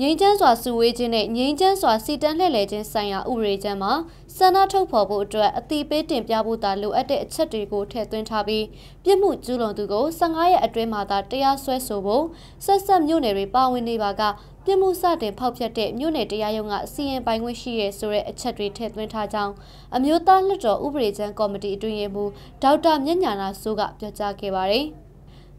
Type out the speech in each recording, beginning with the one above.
ငိမ့်ချမ်းစွာစုဝေးခြင်းနဲ့ငိမ့်ချမ်းစွာစီတန်းလှည့်လည်ခြင်းဆိုင်ရာဥပဒေချမ်းမှာဆန္ဒထုတ်ဖော်ဖို့အတွက်အတိပေးတင်ပြဖို့သာလိုအပ်တဲ့အချက်တွေကိုထည့်သွင်းထားပြီးပြစ်မှုကျူးလွန်သူကို15ရက်အတွင်းမှာသာတရားစွဲဆိုဖို့ဆက်ဆက်မြို့နယ်တွေပါဝင်နေပါကပြစ်မှုစတင်ဖောက်ဖျက်တဲ့မြို့နယ်တရားရုံးကစီရင်ပိုင်ခွင့်ရှိရဲဆိုတဲ့အချက်တွေထည့်သွင်းထားကြောင်းအမျိုးသားလွှတ်တော်ဥပဒေချမ်းကော်မတီအတွင်းရေးမှူးဒေါက်တာမြင့်ညာနာစိုးကပြောကြားခဲ့ပါတယ်။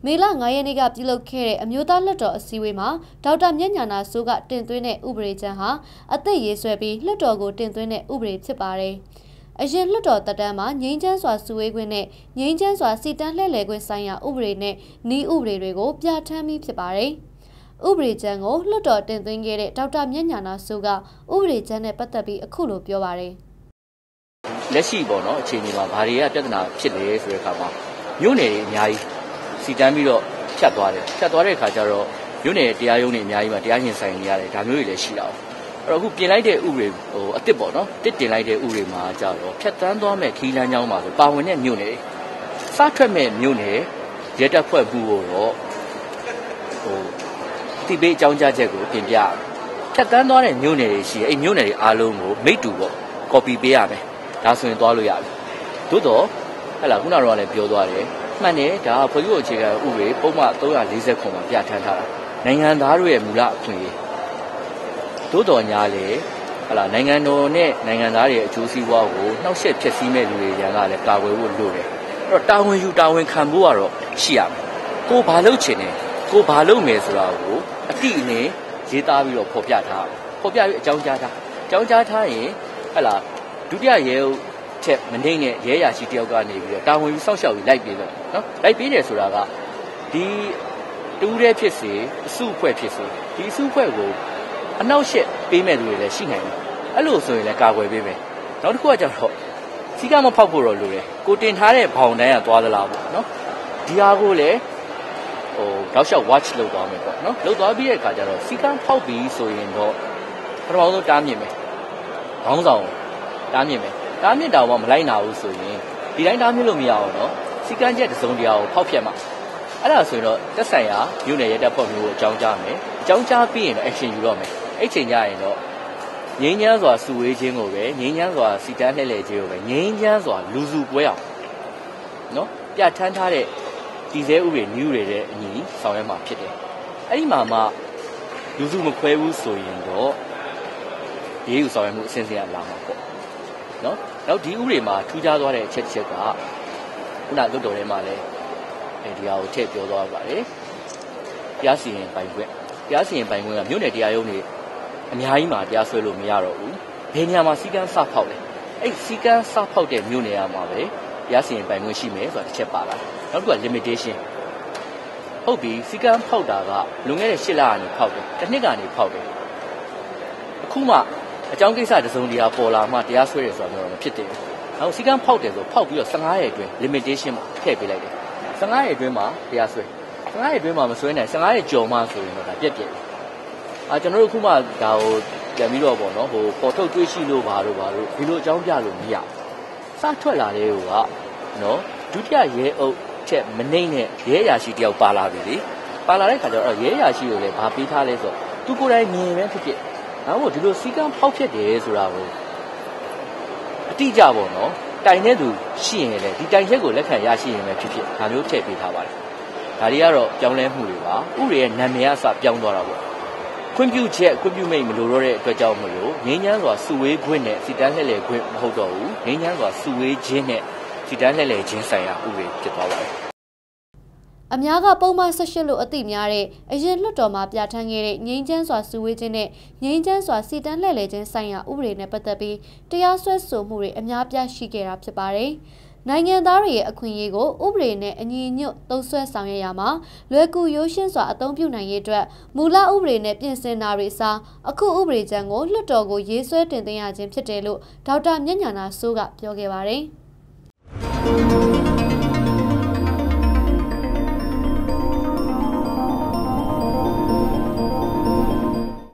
မေလ9ရက်နေ့ကပြုလုပ်ခဲ့တဲ့အမျိုးသားလွှတ်တော်အစည်းအဝေးမှာဒေါက်တာမြင့်ညာနာစိုးကတင်သွင်းတဲ့ဥပဒေချမ်းဟာအသက်ရေးဆွဲပြီးလွှတ်တော်ကိုတင်သွင်းတဲ့ဥပဒေဖြစ်ပါတယ်။အရင်လွှတ်တော်တက်တန်းမှာငိမ့်ချမ်းစွာစုဝေးခွင့်နဲ့ငိမ့်ချမ်းစွာစီတန်းလှည့်လည်ခွင့်ဆိုင်ရာဥပဒေနဲ့ဤဥပဒေတွေကိုပြဋ္ဌာန်းပြီးဖြစ်ပါတယ်။ဥပဒေချမ်းကိုလွှတ်တော်တင်သွင်းခဲ့တဲ့ဒေါက်တာမြင့်ညာနာစိုးကဥပဒေချမ်းနဲ့ပတ်သက်ပြီးအခုလိုပြောပါတယ်လက်ရှိပေါ့နော်အခြေအနေမှာဘာတွေကပြဿနာဖြစ်လဲဆိုတဲ့အခါမှာမြို့နယ်တွေအများကြီး စီတန်းပြီးတော့ဖြတ်သွားတယ်ဖြတ်သွားတဲ့အခါကျတော့မြို့နယ်တရားရုံးတွေအများကြီးမှာတရားရင်ဆိုင်နေရတယ်ဒါမျိုးတွေလည်းရှိတာ။အဲ့တော့အခုပြင်လိုက်တဲ့ဥပဒေဟိုအစ်စ်ပေါ့နော်တစ်တင်လိုက်တဲ့ဥပဒေမှာကြတော့ဖြတ်တန်းသွားမဲ့ခီးလန်းကြောင်းမှာဆိုပါဝင်တဲ့မြို့နယ်စားထွက်မဲ့မြို့နယ်ရဲတပ်ဖွဲ့ဘူးကိုတော့ဟိုတိပေးအကြောင်းကြားချက်ကိုပြင်ပြရမယ်။ဖြတ်တန်းသွားတဲ့မြို့နယ်တွေရှိတယ်။အဲ့မြို့နယ်တွေအားလုံးကိုမိတူပေါ့ copy ပေးရမယ်။ဒါဆိုရင်သွားလို့ရတယ်။သို့တော့ဟဲ့လားခုနကတော့လည်းပြောသွားတယ်။ မှန်တယ်ဒါဖွဲ့စည်းပုံအခြေခံဥပဒေပုံမှန်340ခုမှာပြဋ္ဌာန်းထားတာ။နိုင်ငံသားတို့ရဲ့မူလအခွင့်အရေး။သို့တော်ညာလေဟလာနိုင်ငံတော်နဲ့နိုင်ငံသားတွေရဲ့အကျိုးစီးပွားကိုနှောက်ယှက်ဖျက်ဆီးမဲ့လူတွေရန်ကလည်းကာကွယ်ဖို့လိုတယ်။အဲ့တော့တာဝန်ယူတာဝန်ခံဖို့ကတော့ရှိရမယ်။ကိုဘာလုပ်ချင်တယ်ကိုဘာလုပ်မယ်ဆိုတာကိုအတိအလင်းရေးသားပြီးတော့ဖော်ပြထားဖော်ပြပြီးအကြောင်းကြားထားအကြောင်းကြားထားရင်ဟဲ့လားဒုတိယရဲ ချက်မနှိမ့်တဲ့ရဲရာရှိတယောက်ကနေပြီးတော့တာဝန်ယူစောင့်ရှောက်ပြီးလိုက်ပေးလို့နော်လိုက်ပေးတယ်ဆိုတာကဒီတူးတဲ့ဖြစ်စေအစုအဖွဲ့ဖြစ်စေဒီအစုအဖွဲ့ကိုအနောက်ရှက်ပေးမဲ့လူတွေလည်းရှိနိုင်တယ်အဲ့လိုဆိုရင်လည်းကာကွယ်ပေးမယ်နောက်တစ်ခုကကျတော့စီကမဖောက်ဖို့တော့လိုတယ်ကိုတင်ထားတဲ့ဘောင်တန်းကသွားသလားပေါ့နော်ဒီဟာကိုလည်းဟိုတောက်လျှောက် watch လုပ်သွားမယ်ပေါ့နော်လုပ်သွားပြီးတဲ့အခါကျတော့စီကံဖောက်ပြီးဆိုရင်တော့ပထမဆုံးတားမြစ်မယ်ခေါင်းဆောင်တားမြစ်မယ် တားမြစ်တာကမလိုက်နာဘူးဆိုရင်ဒီတိုင်းတားမြစ်လို့မရအောင်နော်စီကံချက်တစ်စုံတရာကိုဖောက်ဖျက်မှာအဲ့ဒါဆိုရင်တော့တက်ဆိုင်ရာမြို့နယ်ရဲတပ်ဖွဲ့မျိုးကိုအကြောင်းကြားမယ်အကြောင်းကြားပြီးရင်တော့ action ယူတော့မယ်အဲ့ချိန်ကျရင်တော့ငိမ့်ချမ်းစွာစုဝေးခြင်းကိုပဲငိမ့်ချမ်းစွာစီတန်းလှည့်လည်ခြင်းကိုပဲငိမ့်ချမ်းစွာလူစုပွဲအောင်နော်ပြဋ္ဌာန်းထားတဲ့တည်ဆဲဥပဒေနည်းဥပဒေတဲ့အညီဆောင်ရွက်မှာဖြစ်တယ်။အဲ့ဒီမှာမှလူစုမခွဲဘူးဆိုရင်တော့ရေးယူဆောင်ရွက်မှုအစဉ်စဉ်လာမှာပေါ့။ နော်။နောက်ဒီဥပဒေမှာထူးခြားသွားတဲ့အချက်တစ်ချက်ကခုနလွတ်တော်ထဲမှာလည်းအဲဒီဟာကိုထည့်ပြောသွားပါတယ်။တရားစီရင်ပိုင်ခွင့်တရားစီရင်ပိုင်ခွင့်ကမြို့နယ်တရားရုံးတွေအများကြီးမှာတရားစွဲလို့မရတော့ဘူး။ဘယ်နေရာမှာစီကန်းစဖောက်လဲ။အဲ့စီကန်းစဖောက်တဲ့မြို့နယ်မှာပဲတရားစီရင်ပိုင်ခွင့်ရှိမယ်ဆိုတာတစ်ချက်ပါလာတယ်နောက်တစ်ခုက limitation ဟုတ်ပြီစီကံဖောက်တာကလွန်ခဲ့တဲ့၈လကနေဖောက်တယ်တစ်နှစ်ကနေဖောက်တယ်အခုမှ အကြောင်းကိစ္စတစုံတရာပေါ်လာမှတရားစွဲရဆိုတာမျိုးတော့ဖြစ်တယ်နောက်စီကံဖောက်တယ်ဆိုဖောက်ပြီးတော့15ရက်အတွင်း limitation မှာထည့်ပေးလိုက်တယ်15ရက်အတွင်းမှာတရားစွဲ15ရက်အတွင်းမှာမစွဲနိုင်15ရက်ကျော်မှဆိုရင်တော့ဒါပြက်ပြက်အာကျွန်တော်တို့အခုမှဒါကိုပြန်ပြီးတော့ပေါ့နော်ဟိုပေါ်ထုတ်တွေးရှိလို့ပါလို့ပါလို့ဒီလိုအကြောင်းပြလို့မရစထွက်လာတဲ့ဟိုကနော်ဒုတိယရဲအုပ်ချက်မနှိမ့်နဲ့ရဲရာရှိတယောက်ပါလာပြီလေပါလာတဲ့ခါကျတော့ရဲရာရှိကိုလည်းဗာပေးထားလဲဆိုသူကိုယ်တိုင်မြင်ပဲဖြစ်ဖြစ် နောက်မို့ဒီလိုစီကံဖောက်ဖြစ်တယ်ဆိုတာကိုအတိအကျပေါ့နော်တိုင်တဲ့သူရှိရင်လည်းဒီတိုင်ချက်ကိုလက်ခံရရှိရင်ပဲဖြစ်ဖြစ်ဒါမျိုးထည့်ပေးထားပါတယ်ဒါတွေကတော့ပြောင်းလဲမှုတွေပါဥရိရဲ့နာမည်အစပြောင်းသွားတာပေါ့ခွင့်ပြုချက်ခွင့်ပြုမိတ်မလိုတော့တဲ့အတွက်ကြောင့်မလို့ငင်းချမ်းစွာစုဝေးခွင့်နဲ့စီတန်းလှည့်လည်ခွင့်မဟုတ်တော့ဘူးငင်းချမ်းစွာစုဝေးခြင်းနဲ့စီတန်းလှည့်လည်ခြင်းဆိုင်ရာဥပဒေဖြစ်သွားပါတယ် အများကပုံမှန်၁၈လို့အသိများတဲ့အရင်လွှတ်တော်မှာပြဋ္ဌာန်းခဲ့တဲ့ငြိမ်းချမ်းစွာစုဝေးခြင်းနဲ့ငြိမ်းချမ်းစွာစီတန်းလှည့်လည်ခြင်းဆိုင်ရာဥပဒေနဲ့ပတ်သက်ပြီးတရားစွဲဆိုမှုတွေအများပြားရှိခဲ့တာဖြစ်ပါတယ်။နိုင်ငံသားတွေရဲ့အခွင့်အရေးကိုဥပဒေနဲ့အညီညွတ်သုံးဆွဲဆောင်ရွက်ရမှာလွယ်ကူရိုးရှင်းစွာအသုံးပြုနိုင်ရေးအတွက်မူလဥပဒေနဲ့ပြင်ဆင်တာတွေစားအခုဥပဒေကြမ်းကိုလွှတ်တော်ကိုရေးဆွဲတင်သွင်းရခြင်းဖြစ်တယ်လို့ဒေါက်တာမြင့်ညာနာစိုးကပြောခဲ့ပါတယ်။ Thank you.